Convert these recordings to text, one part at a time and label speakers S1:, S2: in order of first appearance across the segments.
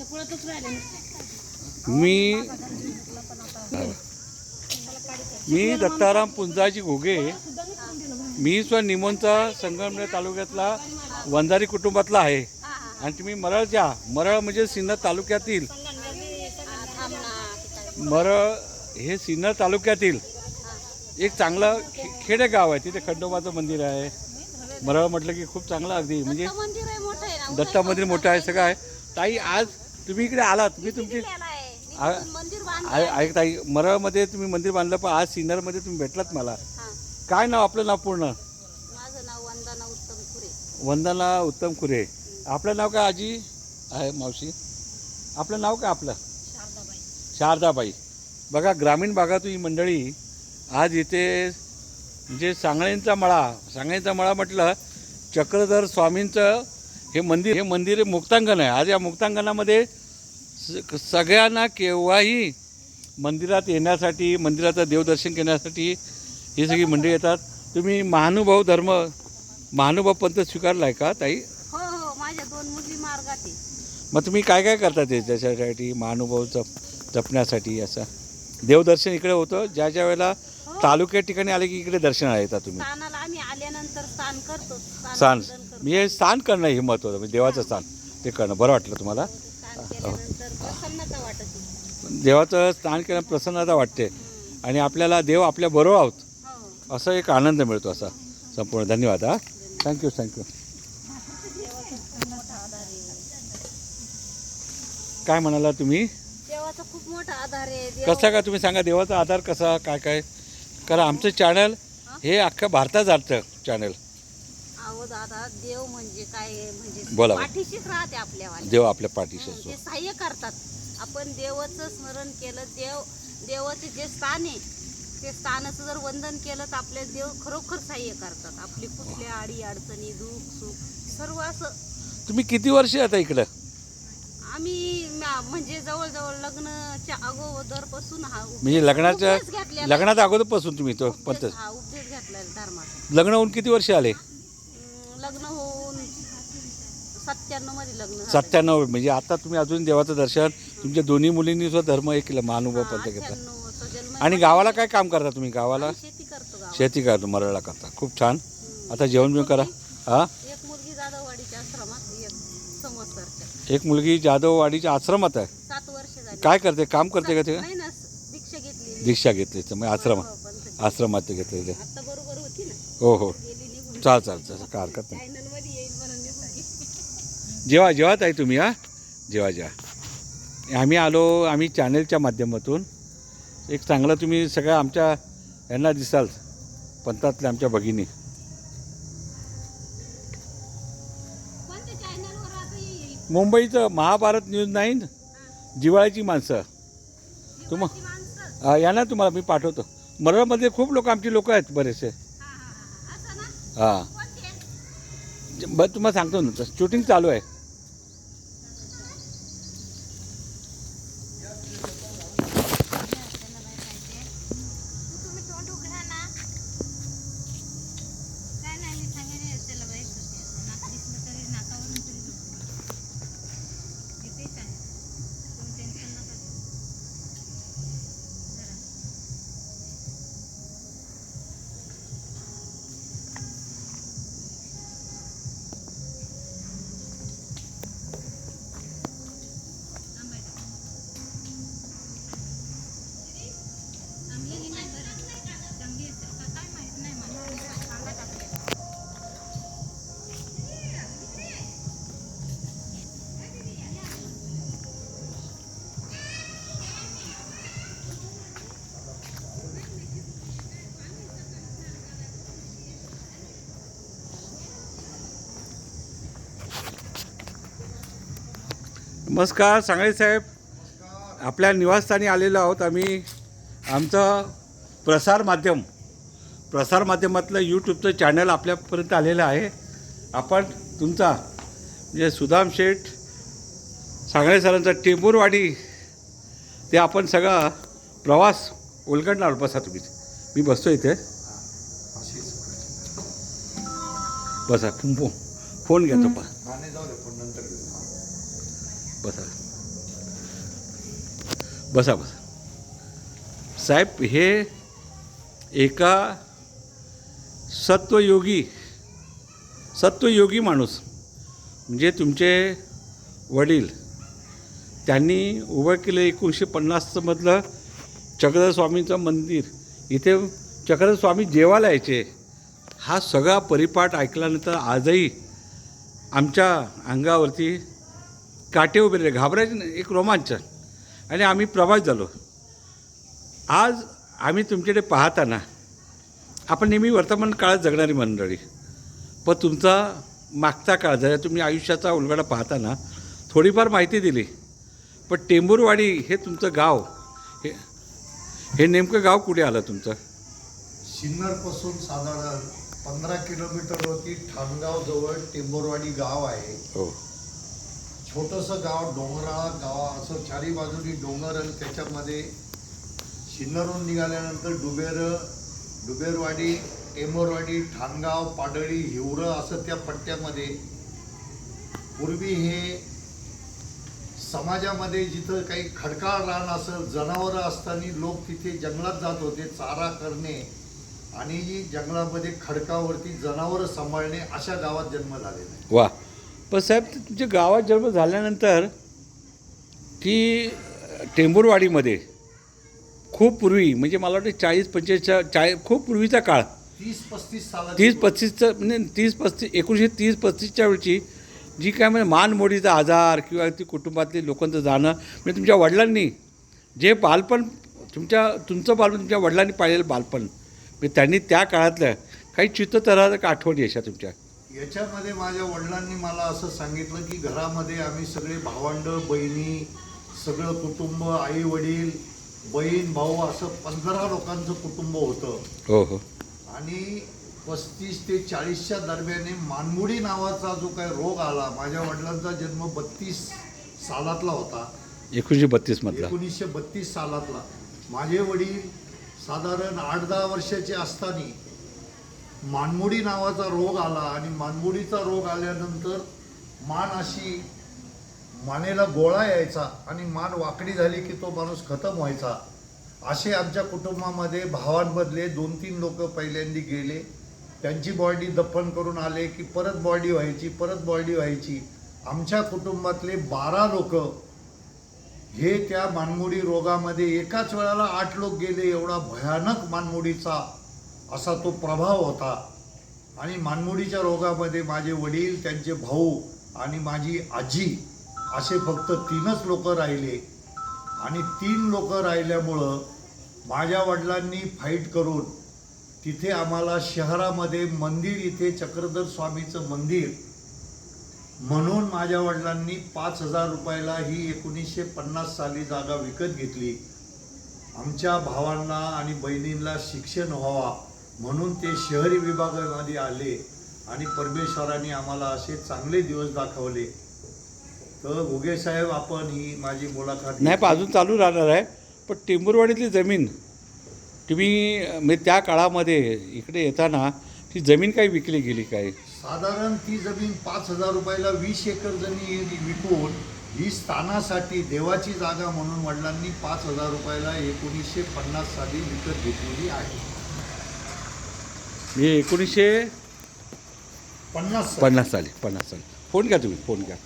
S1: राहिले
S2: मी मी दत्ताराम पुंजाजी घोगे. मी स्व निमोनचा संगमनेर तालुक्यातला वंजारी कुटुंबातला आहे. आणि तुम्ही मरळच्या मरळ म्हणजे सिन्नर तालुक्यातील. मरळ हे सिन्नर तालुक्यातील एक चांगलं खे खेडेगाव आहे. तिथे खंडोबाचं मंदिर आहे. मरळ म्हटलं की खूप चांगलं अगदी. म्हणजे दत्ता मंदिर मोठं आहे सगळं आहे. ताई आज तुम्ही इकडे आलात मी तुमची
S1: उद्याला आहे.
S2: आ-
S1: इथून मंदिर बांधलं
S2: ऐ- ऐक ताई मरळमध्ये तुम्ही मंदिर बांधलं पण आज सिन्नरमध्ये तुम्ही भेटलात मला.
S1: हा.
S2: काय नाव आपलं नाव पूर्ण?
S1: माझं नाव वंदना उत्तम खुरे.
S2: वंदना उत्तम खुरे. आपलं नाव काय आजी? आहे मावशी. आपलं नाव काय आपलं?
S1: शारदाबाई.
S2: शारदाबाई. बघा ग्रामीण भागातून ही मंडळी आज इथे म्हणजे सांगळेंचा मळा सांगळेंचा मळा म्हटलं चक्रधर स्वामींचं हे मंदिर हे मंदिर मुक्तांगण आहे. आज या मुक्तांगणामध्ये स- सगळ्यांना केव्हाही मंदिरात येण्यासाठी मंदिराचं देवदर्शन घेण्यासाठी ही सगळी मंडळी येतात. तुम्ही महानुभाव धर्म महानुभाव पंथ स्वीकारला आहे का ताई?
S1: हो हो माझ्या दोन मुली मार्गात आहे.
S2: मग तुम्ही काय काय करता ते त्याच्यासाठी महानुभाव जप जपण्यासाठी असं? देवदर्शन इकडे होतं ज्या ज्या वेळेला तालुक्या ठिकाणी आले की इकडे दर्शनाला येतात तुम्ही?
S1: स्थानाला आम्ही आल्यानंतर स्थान करतो
S2: स्थान
S1: पूजन करतो.
S2: मी हे स्थान करणं हे महत्त्वाचं म्हणजे देवाचं स्थान ते करणं. बरं वाटलं तुम्हाला?
S1: स्थान केल्यानंतर प्रसन्नता वाटते
S2: देवाचं स्थान केलं प्रसन्नता वाटते. आणि आपल्याला देव आपल्या बरोबर आहोत.
S1: हो.
S2: असा एक आनंद मिळतो असा. संपूर्ण धन्यवाद हा. थँक्यू थँक्यू काय म्हणाला तुम्ही?
S1: देवाचा खूप मोठा आधार आहे.
S2: कसा का तुम्ही सांगा देवाचा आधार कसा काय काय? कारण आमचं चॅनल हे? अख्ख्या भारतात जातं चॅनल
S1: दादा देव म्हणजे काय? म्हणजे
S2: बोला.
S1: पाठीशीच राहते आपल्यावाले.
S2: देव आपल्या पाठीशी असतो.
S1: ते सहाय्य करतात. आपण देवाचं स्मरण केलं देव देवाचे जे स्थान आहे ते स्थानाचं जर वंदन केलं तर आपले देव खरोखर सहाय्य करतात. आपली कुठल्या अडी अडचणी दुःख सुख सर्व असं.
S2: तुम्ही किती वर्ष आता इकडं?
S1: आम्ही म्या- म्हणजे जवळजवळ लग्नाच्या अगोदरपासून हा उपदेश-
S2: म्हणजे लग्नाच्या
S1: उपदेश घेतलेला आहे.
S2: लग्नात अगोदरपासून तुम्ही तो पंत
S1: उपदेश- हा उपदेश घेतलेला धर्माचा.
S2: लग्न होऊन किती वर्ष आले?
S1: लग्न होऊन लग्न झालं.
S2: सत्त्याण्णव म्हणजे आता तुम्ही अजून देवाचं दर्शन तुमच्या दोन्ही मुलींनी सुद्धा धर्म एक केला महानुभव
S1: हा,
S2: पंत घेतला.
S1: जन्म
S2: आणि गावाला काय काम करता तुम्ही गावाला?
S1: शेती करतो गावात
S2: शेती करतो मरळला करता. खूप छान. आता जेवण बिवण करा. हा?
S1: एक मुलगी जाधववाडीच्या आश्रमात एक संवत्सरच्या.
S2: एक मुलगी जाधववाडीच्या आश्रमात आहे?
S1: सात वर्ष झाली.
S2: काय करते? काम करते का ते?
S1: नाही ना दीक्षा घेतली
S2: दीक्षा घेतली. तर मग आश्रमात आश्रमात ते घेतलेले.
S1: आता बरोबर होती ना.
S2: हो हो. चाल चाल चाल काय हरकत नाही. जेव्हा जेव्हा ताई तुम्ही हा? जेव्हा जेव्हा आम्ही आलो आम्ही चॅनेलच्या माध्यमातून. एक चांगलं तुम्ही सगळ्या आमच्या यांना दिसाल पंथातल्या आमच्या भगिनी. मुंबईचं महाभारत न्यूज नाईन जिवाळ्याची माणसं. तुम
S1: ती माणसं.
S2: हा, या ना तुम्हाला मी पाठवतो. मरळमध्ये खूप लोक आमची लोक आहेत बरेचसे.
S1: हां.
S2: बरं तुम्हाला सांगतो ना शूटिंग चालू आहे.
S1: तुम्ही तोंड उघडा ना काय नाही मी सांगेन त्याला बाई सुट्टी असते नाक दिसलं तरी नाकावरून तरी झोपतो येतेच आहे तुम्ही टेन्शन नका घेऊ. जरा थांबायचं. चांगली नाही बरं चांगली असेल का काय माहीत नाही मला कांदा टाकले
S2: नमस्कार सांगळे साहेब. आपल्या निवासस्थानी आलेलो आहोत आम्ही. आमचं प्रसार माध्यम प्रसार माध्यमातलं यूट्यूबचं चॅनल आपल्यापर्यंत आलेलं आहे. आपण तुमचा म्हणजे सुदाम शेठ सांगळे सरांचा टेंभूरवाडी ते आपण सगळा प्रवास उलगडणार बसा तुम्ही. मी बसतो इथे. बसा फोन फोन घेतो पा बसा. बसा बसा. साहेब हे एका सत्वयोगी सत्वयोगी माणूस म्हणजे तुमचे वडील त्यांनी उभं केलं एकोणीसशे पन्नासमधलं चक्रस्वामीचं मंदिर. इथे चक्रस्वामी जेवायला यायचे हा सगळा परिपाठ ऐकल्यानंतर आजही आमच्या अंगावरती काटे उभे राहिले. घाबरायचे एक रोमांच. आणि आम्ही प्रभावित झालो. आज आम्ही तुमच्याकडे पाहताना आपण नेहमी वर्तमान काळात जगणारी मंडळी. पण तुमचा मागचा काळ जरा तुम्ही आयुष्याचा उलगडा पाहताना थोडीफार माहिती दिली. पण टेंभूरवाडी हे तुमचं गाव हे हे नेमकं गाव कुठे आलं तुमचं?
S3: सिन्नरपासून साधारण पंधरा किलोमीटरवरती ठाणगाव जवळ टेंबोरवाडी गाव आहे.
S2: हो.
S3: छोटंसं गाव डोंगराळ गाव असं चारी बाजूनी डोंगर आणि त्याच्यामध्ये सिन्नरहून निघाल्यानंतर डुबेर डुबेरवाडी टेंबोरवाडी ठाणगाव पाडळी हिवरं असं त्या पट्ट्यामध्ये. पूर्वी हे समाजामध्ये जिथं काही खडकाळ रान असं जनावरं असताना लोक तिथे जंगलात जात होते चारा करणे आणि जंगलामध्ये खडकावरती जनावरं सांभाळणे अशा गावात जन्म झालेला आहे.
S2: वा. पण साहेब ते तुमच्या गावात जन्म झाल्यानंतर की टेंभूरवाडीमध्ये खूप पूर्वी म्हणजे मला वाटतं चाळीस पंचेचाळीस चाळीस खूप पूर्वीचा काळ.
S3: तीस पस्तीस
S2: तीस पस्तीसचं म्हणजे तीस पस्तीस एकोणीसशे तीस पस्तीसच्या वेळची जी काय म्हणजे मानमोडीचा आजार किंवा ती कुटुंबातली लोकांचं जाणं म्हणजे तुमच्या वडिलांनी जे बालपण तुमच्या तुमचं बालपण तुमच्या वडिलांनी पाहिलेलं बालपण म्हणजे त्यांनी त्या काळातल्या काही चित्ततराक आठवणी अशा तुमच्या.
S3: याच्यामध्ये माझ्या वडिलांनी मला असं सांगितलं की घरामध्ये आम्ही सगळे भावंड बहिणी सगळं कुटुंब आई वडील बहीण भाऊ असं पंधरा लोकांचं कुटुंब होतं.
S2: हो हो.
S3: आणि पस्तीस ते चाळीसच्या दरम्याने मानमुडी नावाचा जो काही रोग आला माझ्या वडिलांचा जन्म बत्तीस सालातला होता.
S2: एकोणीसशे बत्तीसमधला
S3: एकोणीसशे बत्तीस सालातला. माझे वडील साधारण आठ दहा वर्षाचे असताना मानमुडी नावाचा रोग आला आणि मानमुडीचा रोग आल्यानंतर मान अशी मानेला गोळा यायचा आणि मान वाकडी झाली की तो माणूस खतम व्हायचा. असे आमच्या कुटुंबामध्ये भावांमधले दोन तीन लोक पहिल्यांदी गेले. त्यांची बॉडी दफन करून आले की परत बॉडी व्हायची परत बॉडी व्हायची. आमच्या कुटुंबातले बारा लोक हे त्या मानमोडी रोगामध्ये एकाच वेळाला आठ लोक गेले. एवढा भयानक मानमोडीचा असा तो प्रभाव होता. आणि मानमोडीच्या रोगामध्ये माझे वडील त्यांचे भाऊ आणि माझी आजी असे फक्त तीनच लोक राहिले. आणि तीन लोक राहिल्यामुळं माझ्या वडिलांनी फाईट करून तिथे आम्हाला शहरामध्ये मंदिर इथे चक्रधर स्वामीचं मंदिर म्हणून माझ्या वडिलांनी पाच हजार रुपयाला ही एकोणीसशे पन्नास साली जागा विकत घेतली. आमच्या भावांना आणि बहिणींना शिक्षण व्हावा. म्हणून ते शहरी विभागामध्ये आले आणि परमेश्वराने आम्हाला असे चांगले दिवस दाखवले. तर घुगे साहेब आपण ही माझी मुलाखत
S2: नाही पण अजून चालू राहणार आहे. पण टेंभूरवाडीतली जमीन तुम्ही म्हणजे त्या काळामध्ये इकडे येताना ती जमीन काही विकली गेली काय?
S3: साधारण ती जमीन पाच हजार रुपयाला वीस एकर जमीन विकून ही स्थानासाठी देवाची जागा म्हणून वडिलांनी पाच हजार रुपयाला एकोणीसशे पन्नास साली विकत घेतलेली आहे.
S2: म्हणजे एकोणीसशे
S3: पन्नास साली.
S2: पन्नास साली पन्नास साली फोन घ्या तुम्ही फोन घ्या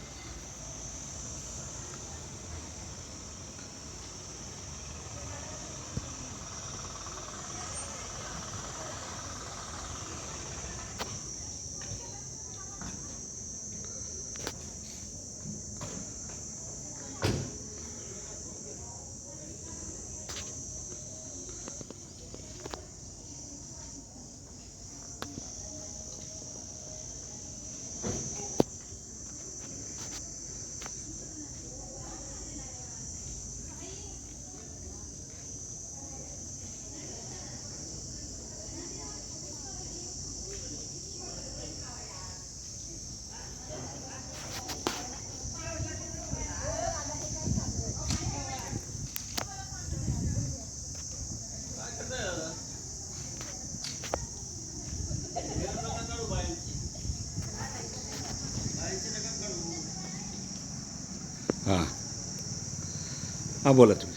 S2: हां बोला तुम्ही.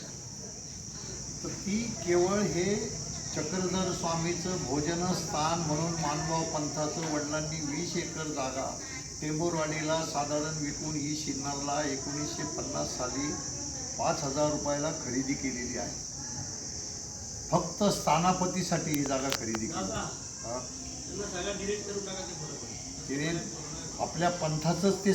S3: ती केवळ हे चक्रधर स्वामीचं भोजन स्थान म्हणून मानभाव पंथाचं वडिलांनी वीस एकर जागा टेंभुरवाडीला साधारण विकून ही शिन्नरला एकोणीसशे पन्नास साली पाच हजार रुपयाला खरेदी केलेली आहे. फक्त स्थानापतीसाठी ही जागा खरेदी केली. हा. आपल्या पंथाचंच ते